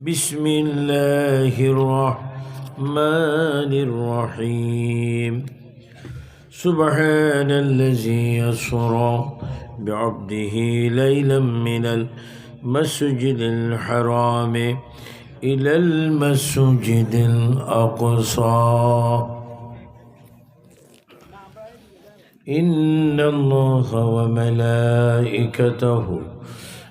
بسم الله الرحمن الرحيم. سبحان الذي يسرى بعبده ليلا من المسجد الحرام إلى المسجد الأقصى. إن الله وملائكته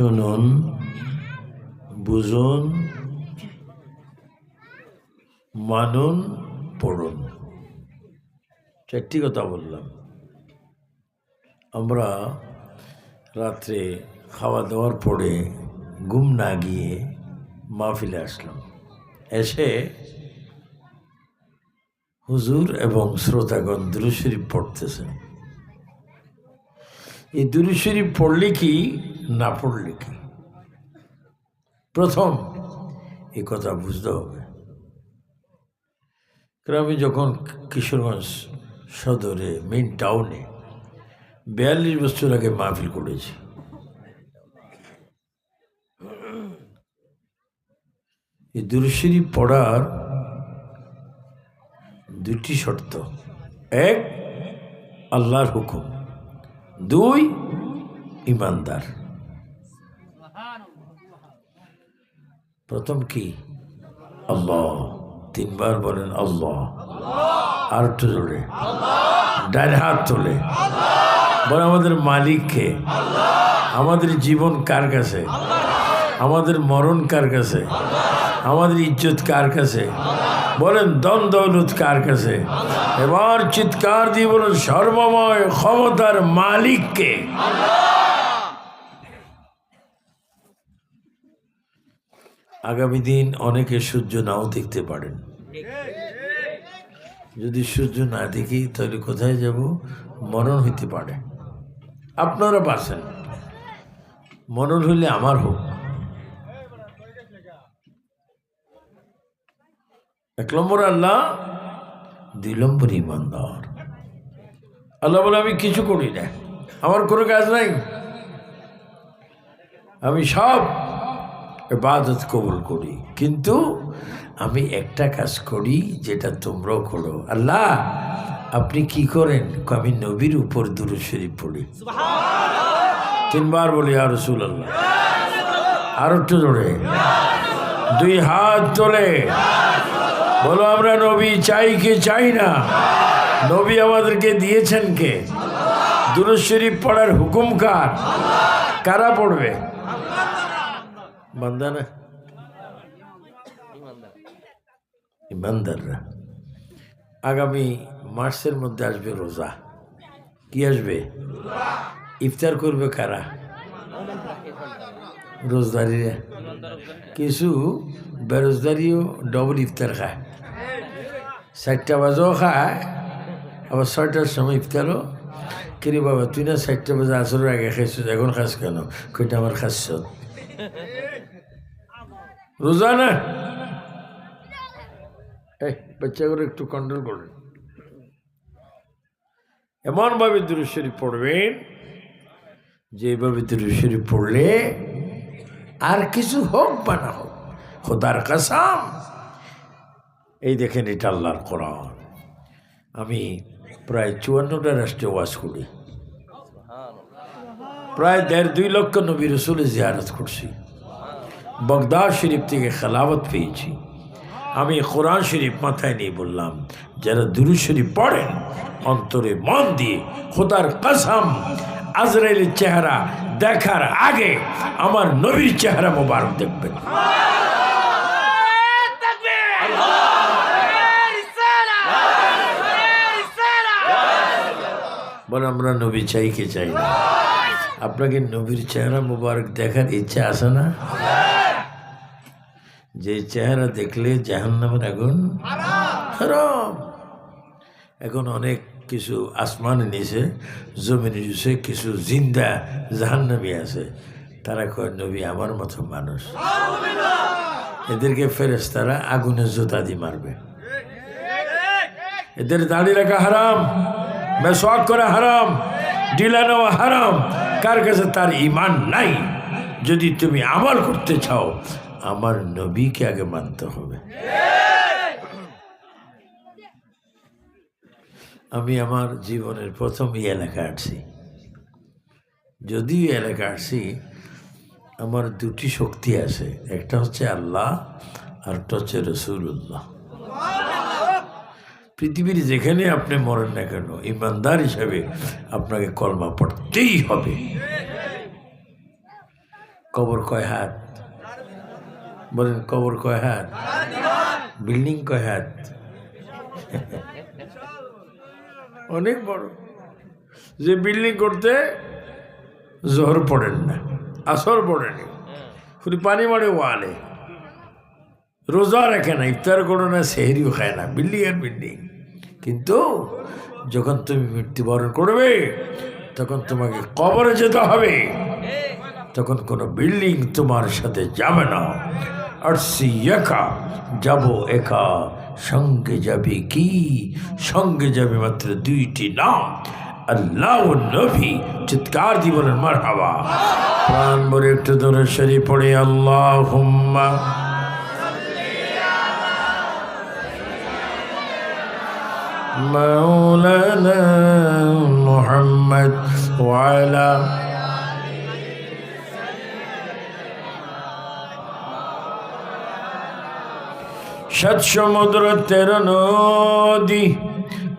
শুনুন, বুঝুন, মানুন, পড়ুন। চারটি কথা বললাম। আমরা রাত্রে খাওয়া দাওয়ার পরে ঘুম না গিয়ে মা মাহফিলে আসলাম। এসে হুজুর এবং শ্রোতাগণ দুরুশরীফ পড়তেছেন। এই দুরুশরীফ পড়লে কি না পড়লে কি? প্রথম এই কথা বুঝতে হবে। আমি যখন কিশোরগঞ্জ সদরে মেইন টাউনে বিয়াল্লিশ বছর আগে মাহফিল করেছি, এই দুরুশরীফ পড়ার দুটি শর্ত। এক, আল্লাহর হুকুম। দুই, ইমানদার। প্রথম কি? আল্লাহ। তিনবার বলেন আল্লাহ। আর একটু জোরে। ডান হাত তোলে। বলে আমাদের মালিককে আমাদের জীবন কার কাছে? আমাদের মরণ কার কাছে? আমাদের ইজ্জত কার কাছে? বলেন দন দৌলত কার কাছে? এবার চিৎকার দিয়ে বলুন, সর্বময় ক্ষমতার মালিককে আগামী দিন অনেকে সূর্য নাও দেখতে পারেন। যদি সূর্য না দেখি, তাহলে কোথায় যাব? মরণ হইতে পারে। আপনারা বাঁচেন। মরণ হইলে আমার হোক। এক নম্বর আল্লাহ, দুই নম্বর ইমানদার। আল্লাহ বলে, আমি কিছু করি না। আমার কোনো কাজ নাই। আমি সব এবাদত কবুল করি। কিন্তু আমি একটা কাজ করি যেটা তোমরাও করো। আল্লাহ আপনি কি করেন? আমি নবীর উপর দুরু শরীফ পড়ি। তিনবার বলি আর রসুল আল্লাহ আর একটু জোরে। দুই হাত তোলে। বলো আমরা নবী চাই কি চাই না? নবী আমাদেরকে দিয়েছেন কে? দুরুদ শরীফ পড়ার হুকুম কার? কারা পড়বে? বান্দা না ইমানদাররা আগামী মার্চের মধ্যে আসবে রোজা। কি আসবে? ইফতার করবে কারা? রোজদারিরা। কিছু বেরোজদারিও ডবল ইফতার খায়। চারটা বাজেও খায় আবার ছয়টার সময় ইফতারও। কিরে বাবা তুই না চারটা বাজে আসরের আগে খাইছিস এখন খাস কেন? কইটা আমার খাচ্ছ রোজা না এই বাচ্চাগুলো একটু কন্ট্রোল করবেন এমনভাবে দুরুশ্বরী পড়বেন যেভাবে দুরুশ্বরী পড়লে আর কিছু হোক বা না হোক খোদার কাসাম এই দেখেন এটা আল্লাহর কোরআন আমি প্রায় চুয়ান্নটা রাষ্ট্রে ওয়াজ করি। প্রায় দেড় দুই লক্ষ নবী রসুলের জিয়ারত করছি। বগদাদ শরীফ থেকে খেলাবত পেয়েছি। আমি কোরআন শরীফ মাথায় নিয়ে বললাম, যারা দুরু শরীফ পড়েন, অন্তরে মন দিয়ে খোদার কাসাম, আজরাইলের চেহারা দেখার আগে আমার নবীর চেহারা মোবারক দেখবেন। বলে আমরা নবী চাই কি চাই না? আপনাকে নবীর চেহারা মোবারক দেখার ইচ্ছা আছে না? যে চেহারা দেখলে জাহান্নামের আগুন হারাম। এখন অনেক কিছু আসমানে নিচে জমিনে নিচে কিছু জিন্দা জাহান্নামি আছে। তারা কয়, নবী আমার মতো মানুষ। এদেরকে ফেরেস তারা আগুনে জুতা দিয়ে মারবে। এদের দাড়ি রাখা হারাম, মেসওয়াক করা হারাম, ডিলা নেওয়া হারাম। কার কাছে তার ইমান নাই? যদি তুমি আমল করতে চাও আমার নবীকে আগে মানতে হবে। আমি আমার জীবনের প্রথম এই এলাকা আসছি। যদিও এলাকা আসছি, আমার দুটি শক্তি আছে, একটা হচ্ছে আল্লাহ, আর একটা হচ্ছে রসুল্লাহ পৃথিবীর যেখানে আপনি মরেন না কেন, ইমানদার হিসাবে আপনাকে কলমা পড়তেই হবে। কবর কয় হাত? বলেন কবর কয় হাত? বিল্ডিং কয় হাত? অনেক বড়। যে বিল্ডিং করতে জোহর পড়েন না, আসর পড়েনি। শুধু পানি মারে ওয়ালে। রোজা রাখে না, ইফতার করো না, সেহরিও খায় না, বিল্ডিং আর বিল্ডিং। কিন্তু যখন তুমি মৃত্যুবরণ করবে, তখন তোমাকে কবরে যেতে হবে। তখন কোনো বিল্ডিং তোমার সাথে যাবে না। আর সি একা যাব একা সঙ্গে যাবে কি সঙ্গে যাবে মাত্র দুইটি নাম আল্লাহ ও নবী চিৎকার দি বলেন মার হাওয়া প্রাণ ভরে একটু দূরে সরি পড়ে আল্লাহ হুম্মা مولانا محمد وعلى সাত সমুদ্র তেরো নদী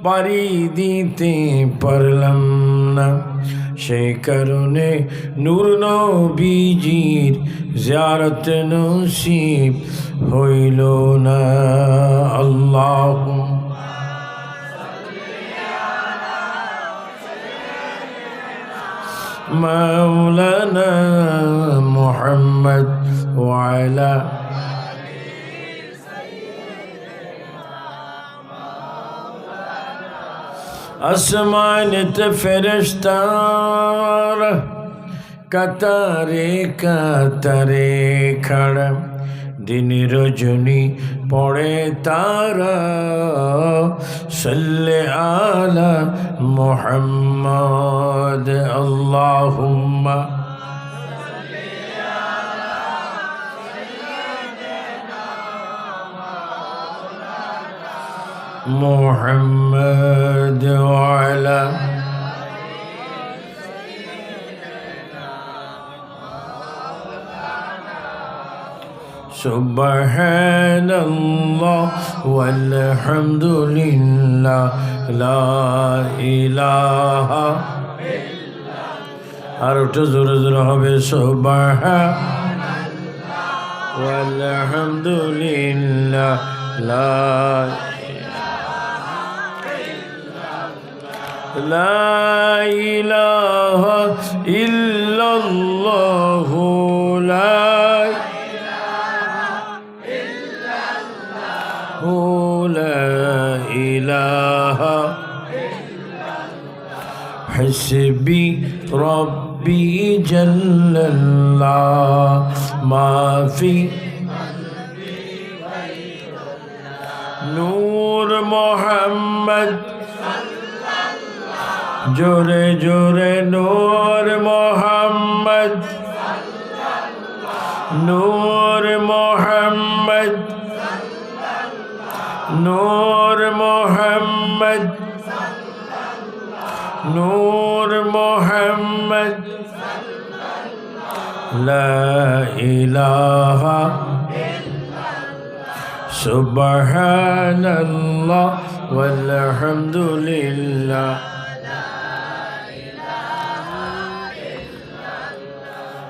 পারি দিতে পারলাম না সেই কারণে নূর নবীজির জিয়ারত নসিব হইল না আল্লাহ مولانا محمد وعلى আসমানেতে ফেরেশতার কাতারে কাতারে খাড়া। দিন রজনী পড়ে তারা সাল্লে আলা মোহাম্মদ আল্লাহুম্মা। محمد وعلى سبحان الله والحمد لله لا إله আর ওটা জোরে জোরে হবে সুবহান আলহামদুলিল্লাহ লা لا إله إلا الله. لا لا إله حسبي ربي جل الله. ما في نور محمد জোরে জোরে নূর মোহাম্মদ নূর মোহাম্মদ নূর মোহাম্মদ নূর মোহাম্মদ لا إله سبحان الله والحمد لله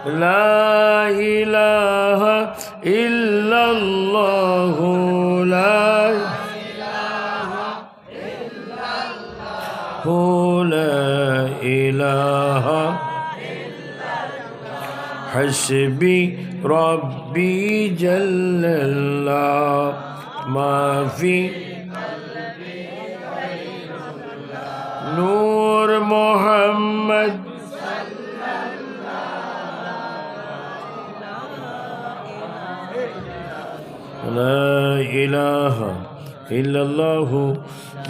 لا إله إلا الله لا لا إله حسبي ربي جل الله ما في نور محمد لا إله إلا الله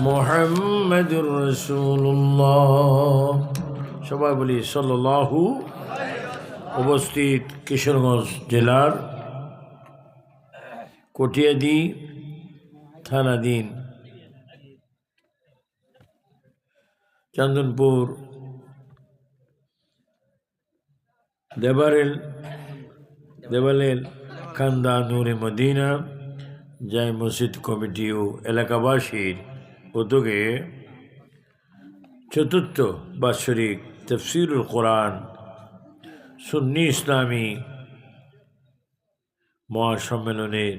محمد رسول الله সবাই বলি সাল্লাল্লাহু উপস্থিত কিশোরগঞ্জ জেলার কটিয়াদি থানাধীন চন্দনপুর দেবারেল দেবালের কান্দা নূরে মদিনা, জাই মসজিদ কমিটি ও এলাকাবাসীর উদ্যোগে চতুর্থ বাৎসরিক তফসিরুল কোরআন সুন্নি ইসলামী মহাসম্মেলনের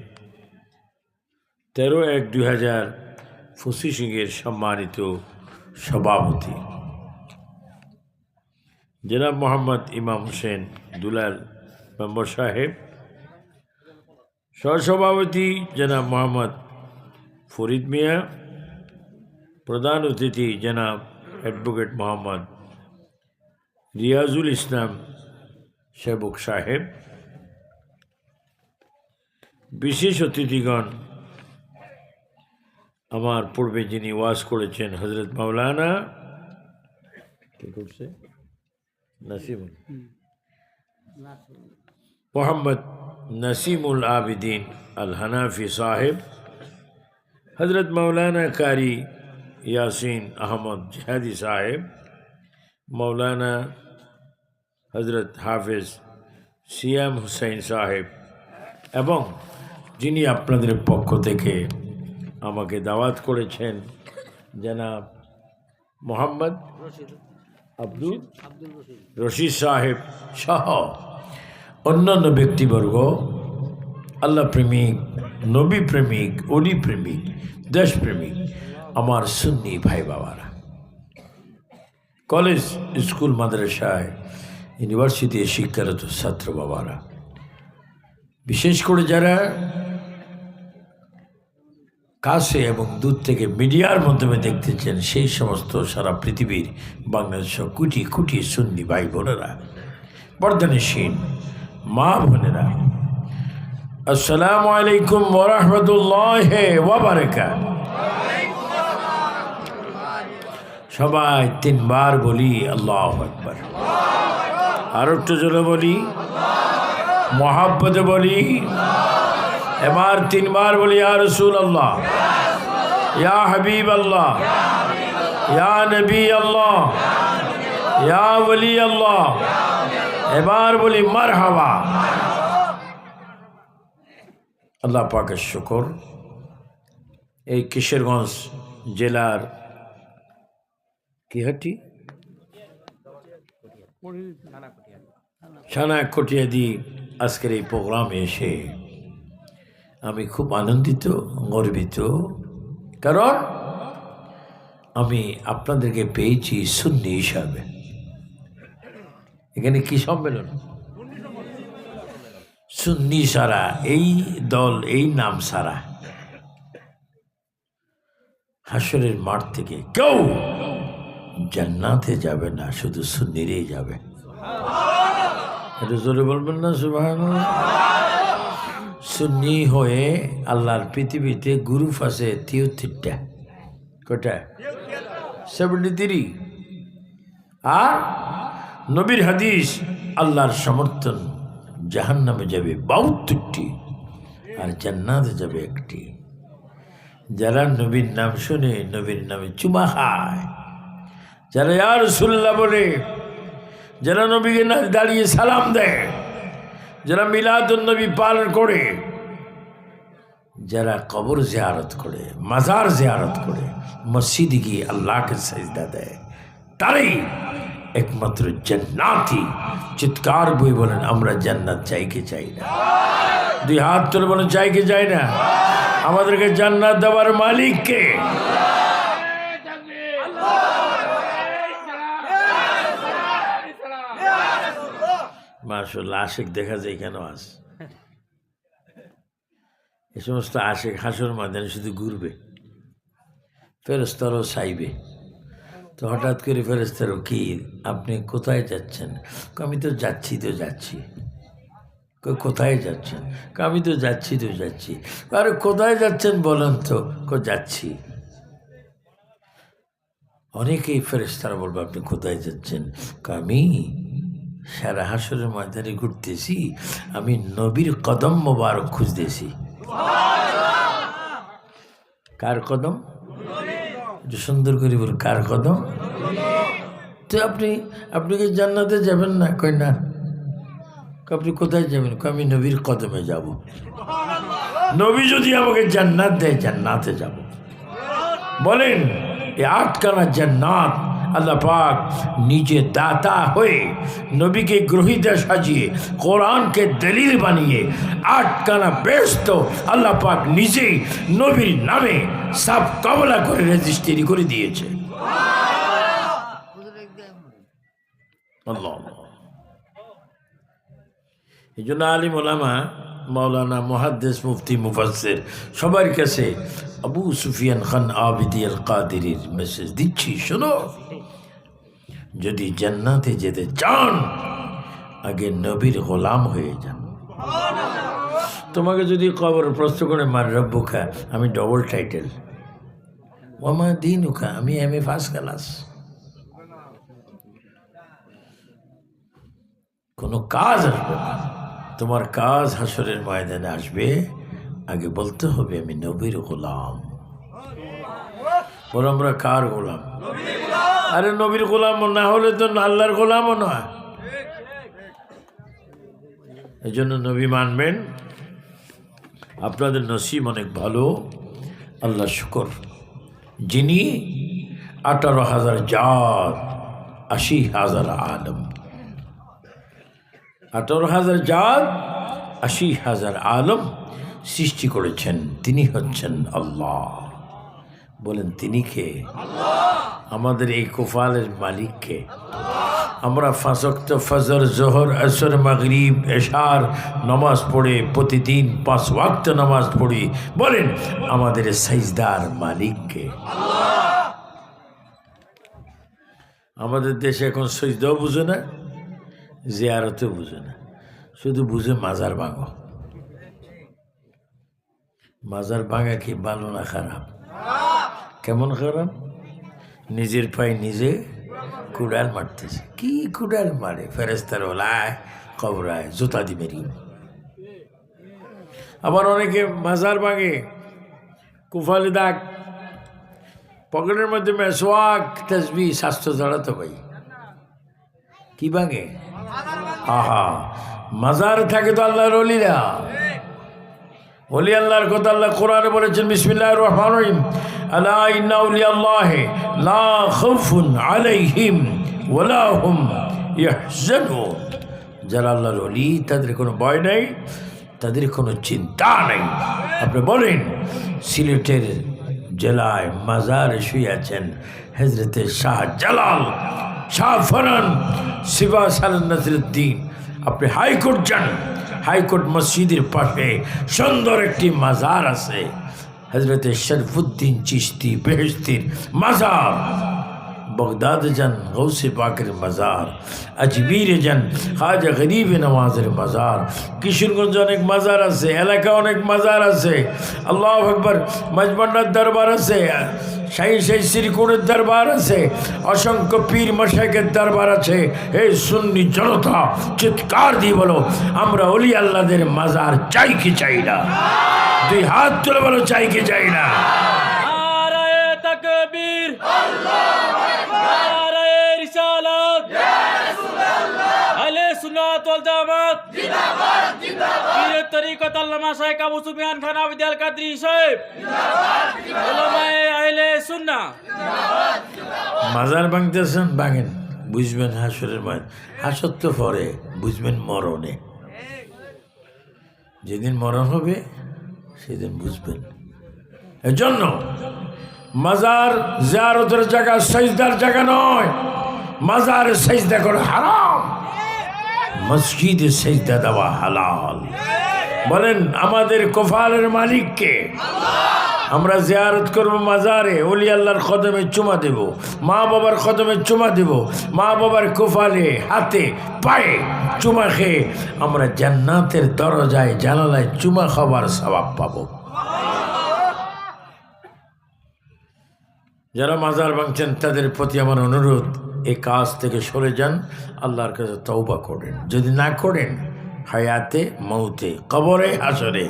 তেরো এক দুই হাজার পঁচিশিংয়ের সম্মানিত সভাপতি। জনাব মোহাম্মদ ইমাম হোসেন দুলাল মেম্বর সাহেব সহসভাপতি জনাব মোহাম্মদ ফরিদ মিয়া প্রধান অতিথি জনাব অ্যাডভোকেট মোহাম্মদ রিয়াজুল ইসলাম সেবক সাহেব বিশেষ অতিথিগণ আমার পূর্বে যিনি ওয়াজ করেছেন হজরত মাওলানা কি করছে? নাসিমুল। মোহাম্মদ আবিদিন আল হানাফি সাহেব হজরত মৌলানা কারি ইয়াসিন আহমদ জিহাদি সাহেব মৌলানা হজরত হাফেজ সিয়াম হুসাইন সাহেব এবং যিনি আপনাদের পক্ষ থেকে আমাকে দাওয়াত করেছেন, জনাব মোহাম্মদ আব্দুল রশিদ সাহেব সহ অন্যান্য ব্যক্তিবর্গ, আল্লাহ প্রেমিক, নবী প্রেমিক অলি প্রেমিক দেশপ্রেমিক আমার সুন্নি ভাই বাবারা। কলেজ, স্কুল, মাদ্রাসায়, ইউনিভার্সিটি, শিক্ষারত ছাত্র বাবারা। বিশেষ করে যারা কাছে এবং দূর থেকে মিডিয়ার মাধ্যমে দেখতেছেন, সেই সমস্ত সারা পৃথিবীর বাংলাদেশ কুটি কুটি সুন্নি ভাই বোনেরা বর্ধনেশীন মা বোনেরা আসসালামু আলাইকুম ওরহমতুল্লাহ সবাই তিনবার বলি আল্লাহ আকবার। আর একটু জোরে বলি, মহাব্বতে বলি, এবার তিনবার বলি, ইয়া রসুল আল্লাহ ইয়া হাবিব আল্লাহ ইয়া নবী আল্লাহ, ইয়া ওলি আল্লাহ এবার বলি মার হাওয়া আল্লাহ পাকের শুকর। এই কিশোরগঞ্জ জেলার কিহাটি? ছানা কটিয়াদি আজকের এই প্রোগ্রামে এসে আমি খুব আনন্দিত, গর্বিত। কারণ আমি আপনাদেরকে পেয়েছি সুন্নি হিসাবে। এখানে কি সম্মেলন? সুন্নি সারা, এই দল, এই নাম সারা। হাসরের মাঠ থেকে কেউ জান্নাতে যাবে না, শুধু সুন্নিরেই যাবে। এটা জোরে বলবেন না সুবাহ সুন্নি হয়ে আল্লাহর পৃথিবীতে গ্রুপ আছে তিয়াত্তরটা। কটা সেভেন্টি থ্রি আর? নবীর হাদিস আল্লাহর সমর্থন। জাহান নামে যাবে বাহাত্তরটি আর জান্নাতে যাবে একটি। যারা নবীর নাম শুনে নবীর নামে চুমা খায়, যারা ইয়ার সুল্লা বলে, যারা নবীকে দাঁড়িয়ে সালাম দেয়, যারা মিলাদুল নবী পালন করে, যারা কবর জিয়ারত করে, মাজার জিয়ারত করে, মসজিদে গিয়ে আল্লাহকে সাজদা দেয়, তারাই একমাত্র জান্নাতি। চিৎকার বই বলেন, আমরা জান্নাত চাইকে চাই না। দুই হাত তুলে বলেন চাইকে চাই না। আমাদেরকে জান্নাত দেওয়ার মালিককে আশেক দেখা যায় কেন আস? এ সমস্ত আশেক হাসর মাধ্যমে শুধু ঘুরবে। ফেরস্তারও চাইবে। তো হঠাৎ করে ফেরস্তারও কি আপনি কোথায় যাচ্ছেন? আমি তো যাচ্ছি তো যাচ্ছি। কোথায় যাচ্ছেন? আমি তো যাচ্ছি তো যাচ্ছি। আরে কোথায় যাচ্ছেন বলেন তো? কই, যাচ্ছি। অনেকেই ফেরেস্তারা বলবে আপনি কোথায় যাচ্ছেন? আমি সারা হাসরের ময়দানে ঘুরতেছি। আমি নবীর কদম মোবারক খুঁজতেছি। কার কদম? সুন্দর করে বল কার কদম? তো আপনি আপনি কি জান্নাতে যাবেন না? কই না। আপনি কোথায় যাবেন? আমি নবীর কদমে যাব। নবী যদি আমাকে জান্নাত দেয়, জান্নাতে যাব। বলেন এই আটখানা জান্নাত আল্লাহ পাক নিজে দাতা হয়ে নবীকে গ্রহিতা সাজিয়ে, কোরআনকে দলিল বানিয়ে, আটখানা ব্যস্ত আল্লাহ পাক নিজেই নবীর নামে সাফ কবলা করে রেজিস্ট্রি করে দিয়েছে। এই জন্য আলিম ওলামা মৌলানা মহাদ্দেস মুফতি মুফাসের সবার কাছে আবু সুফিয়ান খান আবিদি আল কাদিরির মেসেজ দিচ্ছি, শোনো। যদি জান্নাতে যেতে চান, আগে নবীর গোলাম হয়ে যান। তোমাকে যদি কবর প্রশ্ন করে মার রব্বুখা আমি ডবল টাইটেল ওমা দিন উখা আমি এম এ ফার্স্ট ক্লাস কোনো কাজ আসবে না। তোমার কাজ হাসরের ময়দানে আসবে। আগে বলতে হবে, আমি নবীর গোলাম। বল, আমরা কার গোলাম? আরে নবীর গোলাম না হলে তো আল্লাহর গোলামও না এই জন্য নবী মানবেন আপনাদের নসিব অনেক ভালো। আল্লাহ শুকর। যিনি আঠারো হাজার জাত আশি হাজার আলম আঠারো হাজার জাত আশি হাজার আলম সৃষ্টি করেছেন। তিনি হচ্ছেন আল্লাহ। বলেন তিনি কে? আমাদের এই কোফালের মালিককে আমরা ফাঁসক্ত ফজর, জোহর, আসর, মাগরিব, এশার নামাজ পড়ে, প্রতিদিন পাঁচ ওয়াক্ত নামাজ পড়ি। বলেন, আমাদের সাইজদার মালিককে। আমাদের দেশে এখন সজদাও বুঝে না জিয়ারতে বুঝে না। শুধু বুঝে মাজার ভাঙো। মাজার ভাঙা কি ভালো না খারাপ? কেমন খারাপ? নিজের পায়ে নিজে কুড়াল মারতেছে। কি কুড়াল মারে? ফেরেস্তার ওলায় কবরায় জুতা দি মেরি আবার অনেকে মাজার ভাঙে কুফালি দাগ, পকেটের মধ্যে মেসোয়াক তসবি স্বাস্থ্য জড়াতো ভাই কি ভাঙে আহা, মাজার থাকে তো আল্লাহর অলিরা। অলি আল্লাহর কথা আল্লাহ কোরআনে বলেছেন, বিসমিল্লাহির রহমানির রহিম। আলা আলাইহিম তাদের কোনো ভয় নেই, তাদের কোনো চিন্তা নেই। আপনি বলেন, সিলেটের জেলায় মাজারে শুয়ে আছেন শাহ জালাল, শাহ ফরান শিবা সালান নজরুদ্দিন আপনি হাইকোর্ট যান, হাইকোর্ট মসজিদের পাশে সুন্দর একটি মাজার আছে। হজরতে শরফুদ্দিন চিস্তি বেহস্তির মাজার। বগদাদ যান গৌসে পাকের মাজার আজমির যান খাজা গরিব নওয়াজের মাজার কিশোরগঞ্জ অনেক মাজার আছে এলাকা অনেক মাজার আছে আল্লাহ আকবর মজমন্ডার দরবার আছে শাহী শাহী শ্রীকুণের দরবার আছে অসংখ্য পীর মশাইকের দরবার আছে হে সুন্নি জনতা, চিৎকার দিয়ে বলো, আমরা অলি আল্লাদের মাজার চাই কি চাই না? দুই হাত তুলে বলো, চাই কি চাই না? সুন্নাত জামাত জিন্দাবাদ জিন্দাবাদ। তরিকত আল্লামা শাইখ আবু সুফিয়ান খান আবিদ আল কাদরি সাহেব। জিন্দাবাদ আহলে সুন্নাহ। মাজার ভাঙতেছেন ভাঙেন বুঝবেন হাসরের মাঝ হাসর তো পরে বুঝবেন মরণে। যেদিন মরণ হবে সেদিন বুঝবেন। এর জন্য মাজার জিয়ারতের জায়গা সাইজদার জায়গা নয়। মাজার সাইজদা করে হারাম। মসজিদে সেজদা দেওয়া হালাল। বলেন, আমাদের কোফালের মালিককে আমরা জিয়ারত করব মাজারে অলি আল্লাহর কদমে চুমা দেব, মা বাবার কদমে চুমা দেব, মা বাবার কোফালে হাতে, পায়ে চুমা খেয়ে আমরা জান্নাতের দরজায় জানালায় চুমা খাবার স্বভাব পাবো। যারা মাজার ভাঙছেন, তাদের প্রতি আমার অনুরোধ এই কাজ থেকে সরে যান আল্লাহর কাছে তৌবা করেন। যদি না করেন হায়াতে মৌতে কবরে হাসরে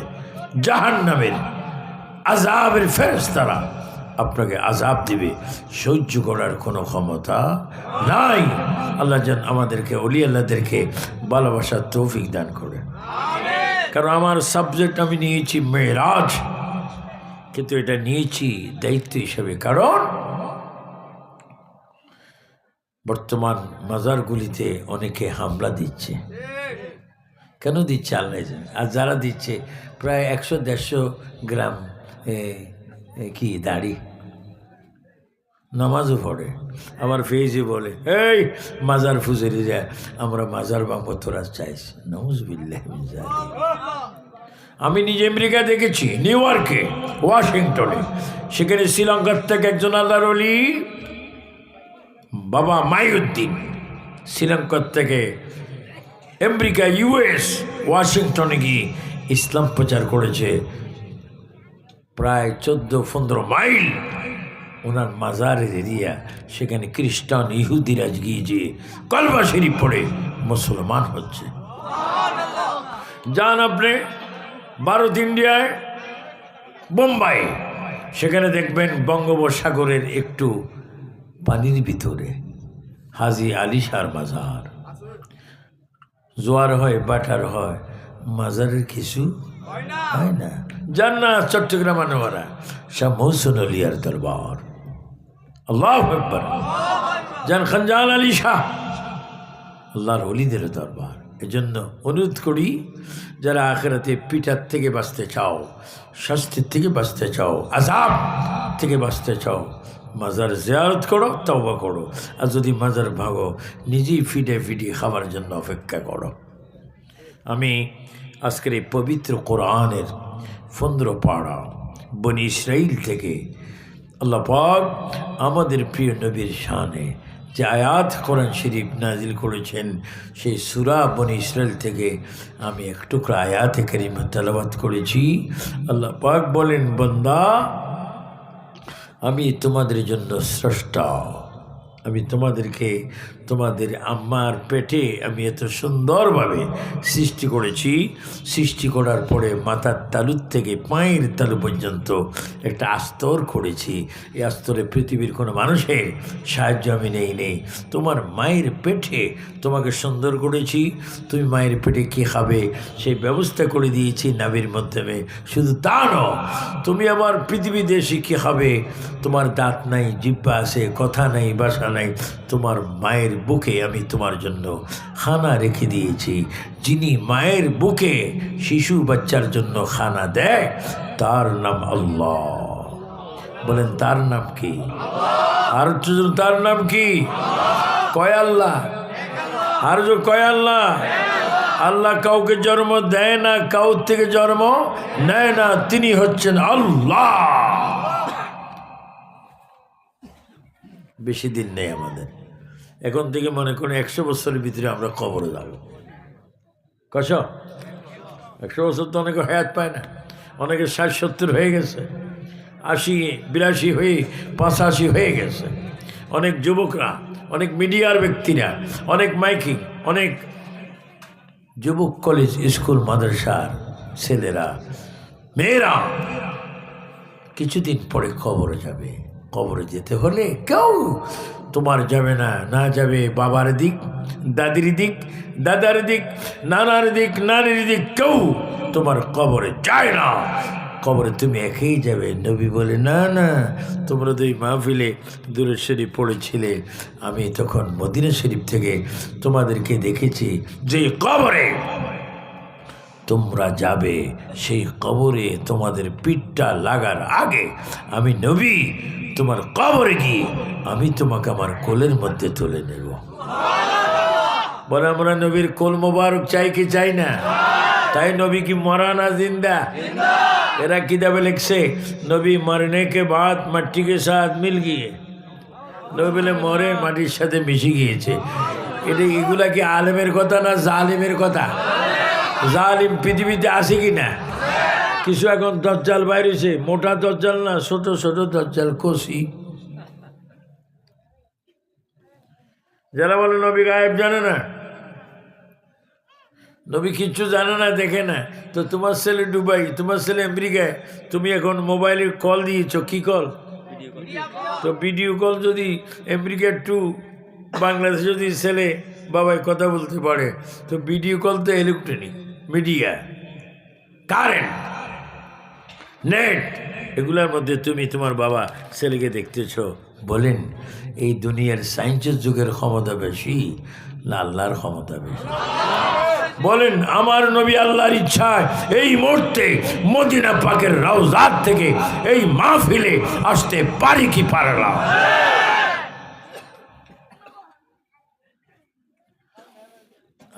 জাহান নামের আজাবের ফেরস তারা আপনাকে আজাব দিবে। সহ্য করার কোনো ক্ষমতা নাই। আল্লাহ যেন আমাদেরকে অলি আল্লাহদেরকে ভালোবাসার তৌফিক দান করেন। কারণ আমার সাবজেক্ট আমি নিয়েছি মেয়েরাজ। কিন্তু এটা নিয়েছি দায়িত্ব হিসেবে। কারণ বর্তমান মাজারগুলিতে অনেকে হামলা দিচ্ছে। কেন দিচ্ছে আল্লাহ জানে। আর যারা দিচ্ছে, প্রায় একশো দেড়শো গ্রাম কি, দাড়ি। নামাজও পড়ে। আবার ফেজে বলে, এই, মাজার ফুজেরি যায় আমরা মাজার বাঙ্গ তোরা চাইছি নমজ বিল্লাহ আমি নিজে আমেরিকা দেখেছি, নিউ ইয়র্কে, ওয়াশিংটনে। সেখানে শ্রীলঙ্কার থেকে একজন আল্লাহর অলি বাবা মাইউদ্দিন, শ্রীলঙ্কার থেকে আমেরিকা, ইউএস, ওয়াশিংটনে গিয়ে ইসলাম প্রচার করেছে। প্রায় চোদ্দ, পনেরো মাইল ওনার মাজারের এরিয়া সেখানে খ্রিস্টান ইহুদিরাজ গিয়ে যে কলবা শরীফ পড়ে, মুসলমান হচ্ছে। যান আপনি, ভারত ইন্ডিয়ায়, বোম্বাই, সেখানে দেখবেন বঙ্গোপসাগরের একটু পানির ভিতরে। হাজি আলিশার মাজার। জোয়ার হয় বাটার হয় মাজারের কিছু হয় না। যান না। চট্টগ্রাম আনোয়ারা শাহ মৌসুন আলিয়ার দরবার। আল্লাহ একবার যান খানজান আলী শাহ। আল্লাহর অলিদের দরবার। এজন্য অনুরোধ করি যারা আখেরাতে পিঠার থেকে বাঁচতে চাও শাস্তির থেকে বাঁচতে চাও আজাব থেকে বাঁচতে চাও মাজার জিয়ারত করো, তওবা করো। আর যদি মাজার ভাগো, নিজেই ফিডে ফিডে খাবার জন্য অপেক্ষা করো। আমি আজকের এই পবিত্র কোরআনের পনেরো পাড়া বনি ইসরাইল থেকে আল্লাহ পাক আমাদের প্রিয় নবীর শানে যে আয়াত কোরআন শরীফ নাজিল করেছেন, সেই সুরা বনি ইসরায়েল থেকে আমি এক টুকরা আয়াতে করিমা তেলাবাত করেছি। আল্লাহ পাক বলেন, বন্দা আমি তোমাদের জন্য স্রষ্টা। আমি তোমাদেরকে, তোমাদের আম্মার পেটে আমি এত সুন্দরভাবে সৃষ্টি করেছি। সৃষ্টি করার পরে মাথার তালুর থেকে পায়ের তালু পর্যন্ত একটা আস্তর করেছি। এই আস্তরে পৃথিবীর কোনো মানুষের সাহায্য আমি নেই নেই। তোমার মায়ের পেটে তোমাকে সুন্দর করেছি। তুমি মায়ের পেটে কী খাবে? সেই ব্যবস্থা করে দিয়েছি নাবির মাধ্যমে। শুধু তা নয়, তুমি আমার পৃথিবী দেশে কী খাবে? তোমার দাঁত নাই জিব্বা আছে, কথা নাই, বাসা নাই তোমার মায়ের বুকে আমি তোমার জন্য খানা রেখে দিয়েছি। যিনি মায়ের বুকে শিশু বাচ্চার জন্য খানা দেয়, তার নাম আল্লাহ। বলেন, তার নাম কি? আর তার নাম কি? কয় আল্লাহ? আর যে কয় আল্লাহ? আল্লাহ কাউকে জন্ম দেয় না কাউ থেকে জন্ম নেয় না, তিনি হচ্ছেন আল্লাহ। বেশি দিন নেই আমাদের। এখন থেকে মনে করেন একশো বছরের ভিতরে আমরা কবরে যাব। কশ একশো বছর তো অনেকে হায়াত পায় না। অনেকে ষাট, সত্তর হয়ে গেছে। আশি, বিরাশি হয়ে, পঁচাশি হয়ে গেছে। অনেক যুবকরা, অনেক মিডিয়ার ব্যক্তিরা, অনেক মাইকিং, অনেক যুবক কলেজ, স্কুল, মাদ্রাসার ছেলেরা, মেয়েরা, কিছুদিন পরে কবরে যাবে। কবরে যেতে হলে কেউ তোমার যাবে না না যাবে বাবার দিক, দাদির দিক, দাদার দিক, নানার দিক, নানির দিক, কেউ তোমার কবরে যায় না। কবরে তুমি একেই যাবে। নবী বলে, না না, তোমরা তো এই মাহফিলে দূরের শরীফ পড়েছিলে। আমি তখন মদিনা শরীফ থেকে তোমাদেরকে দেখেছি যে কবরে তোমরা যাবে, সেই কবরে তোমাদের পিঠটা লাগার আগে আমি নবী তোমার কবরে গিয়ে আমি তোমাকে আমার কোলের মধ্যে তুলে নেব। বলে, আমরা নবীর কোল মোবারক চাই কি চাই না? তাই নবী কি মরা না জিন্দা? এরা কিতাবে লিখছে? নবী মরনে কে বাদ মাটি কে সাথ মিল গিয়ে। নবী বলে, মরে মাটির সাথে মিশে গিয়েছে। এটা এগুলা কি আলেমের কথা না জালেমের কথা? জালিম পৃথিবীতে আসে কি না? কিছু এখন দজ্জাল বাইরেছে, মোটা দজ্জাল না, ছোট ছোট দজ্জাল, কষি। যারা বলে নবী গায়েব জানে না? নবী কিচ্ছু জানে না, দেখে না। তো তোমার ছেলে দুবাই, তোমার ছেলে আমেরিকায়, তুমি এখন মোবাইলে কল দিয়েছ, কি কল? তো ভিডিও কল যদি আমেরিকার টু বাংলাদেশ যদি ছেলে বাবাই কথা বলতে পারে, তো ভিডিও কল তো ইলেকট্রনিক মিডিয়া কারেন্ট নেট এগুলোর মধ্যে তুমি তোমার বাবা ছেলেকে দেখতেছ, বলেন, এই দুনিয়ার সায়েন্সের যুগের ক্ষমতা বেশি না আল্লাহর ক্ষমতা বেশি? বলেন, আমার নবী আল্লাহর ইচ্ছায় এই মুহূর্তে মদিনা পাকের রাউজাত থেকে এই মাহফিলে আসতে পারি কি পারলাম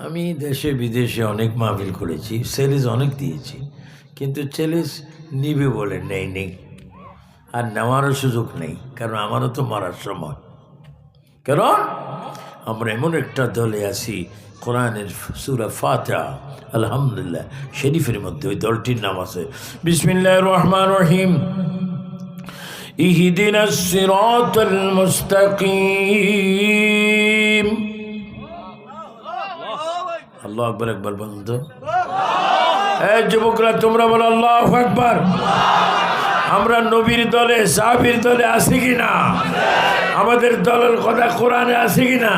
আমি দেশে, বিদেশে অনেক মাহফিল করেছি চ্যালেঞ্জ অনেক দিয়েছি, কিন্তু চ্যালেঞ্জ নিবে বলে নেই নেই। আর নেওয়ারও সুযোগ নেই, কারণ আমারও তো মরার সময়। কারণ আমরা এমন একটা দলে আছি, কোরআনের সুরা ফাতা আলহামদুলিল্লাহ, শরীফের মধ্যে ওই দলটির নাম আছে। বিসমিল্লাহ রহমান রহিম। ইহিদিন সিরাতাল মুস্তাকিম। আল্লাহ আকবর, একবার বলুন তো। এই যুবকরা, তোমরা বলো আল্লাহ একবার আমরা নবীর দলে, সাহাবির দলে আছি কি না আমাদের দলের কথা কোরআনে আছে কি না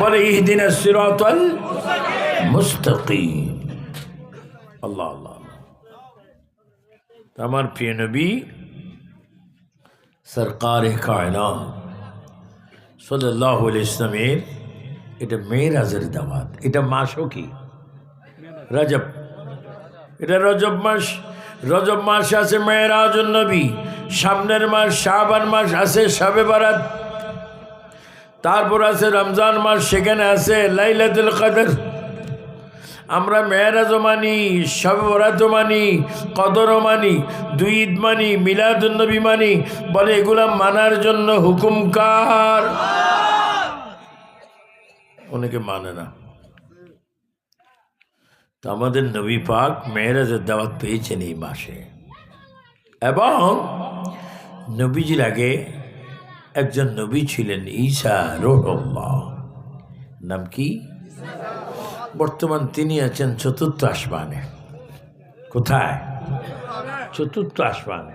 বলে, ইহদিন সিরাতাল মুস্তাকিম। আল্লাহ আল্লাহ আমার প্রিয় নবী, সরকার কায়নাত সাল্লাহ ইসলামের এটা মেয়েরাজের দাওয়াত এটা মাসও কি? রজব। এটা রজব মাস রজব মাস আছে মেয়েরাজ নবী সামনের মাস শাবান মাস আছে শাবে বারাত, তারপর আছে রমজান মাস, সেখানে আছে লাইলাতুল কদর। আমরা মেয়েরাজও মানি, শবে বরাতও মানি, কদরও মানি, দুই ঈদ মানি, মিলাদুন্নবী মানি, বলে এগুলা মানার জন্য হুকুম কার? অনেকে মানে না। তো আমাদের নবী পাক মেয়েরাজের দাওয়াত পেয়েছেন এই মাসে। এবং নবীজির আগে একজন নবী ছিলেন ঈসা রোহল্লাহ। নাম কি? বর্তমান তিনি আছেন চতুর্থ আসমানে। কোথায়? চতুর্থ আসমানে।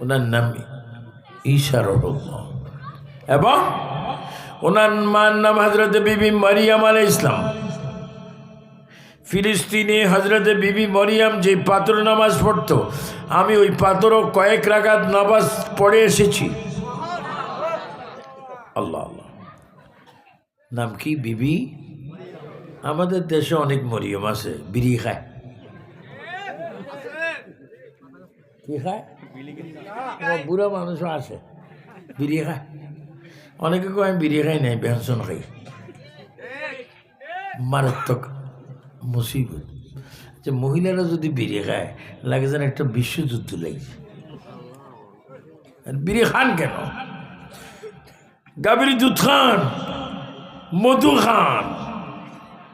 ওনার নাম ঈশা রহল্লাহ। এবং ওনার মার নাম হজরত বিবি মরিয়াম আলাই ইসলাম ফিলিস্তিনে হজরত বিবি মরিয়াম যে পাথর নামাজ পড়তো, আমি ওই পাথরও কয়েক রাগাত নামাজ পড়ে এসেছি। আল্লাহ আল্লাহ। নাম কি বিবি? আমাদের দেশে অনেক মরিয়ম আছে, বিড়ি খায়। কি খায়? বুড়া মানুষও আছে, বিড়ি খায়। অনেকে কয় আমি বিড়ি খাই নাই বেহসন খাই। মারাত্মক মুসিবত। যে মহিলারা যদি বিড়ি খায়, লাগে যেন একটা বিশ্বযুদ্ধ লাগছে। বিড়ি খান কেন? গাবির দুধ খান, মধু খান।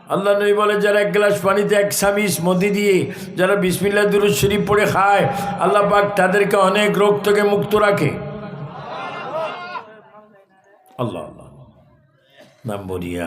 আল্লাহ নবী বলে, যারা এক গ্লাস পানিতে এক সামিস মদি দিয়ে যারা বিসমিল্লা দুরুদ শরীফ পড়ে খায়, আল্লাহ পাক তাদেরকে অনেক রোগ থেকে মুক্ত রাখে। আল্লাহ আল্লাহ। নাম বলিয়া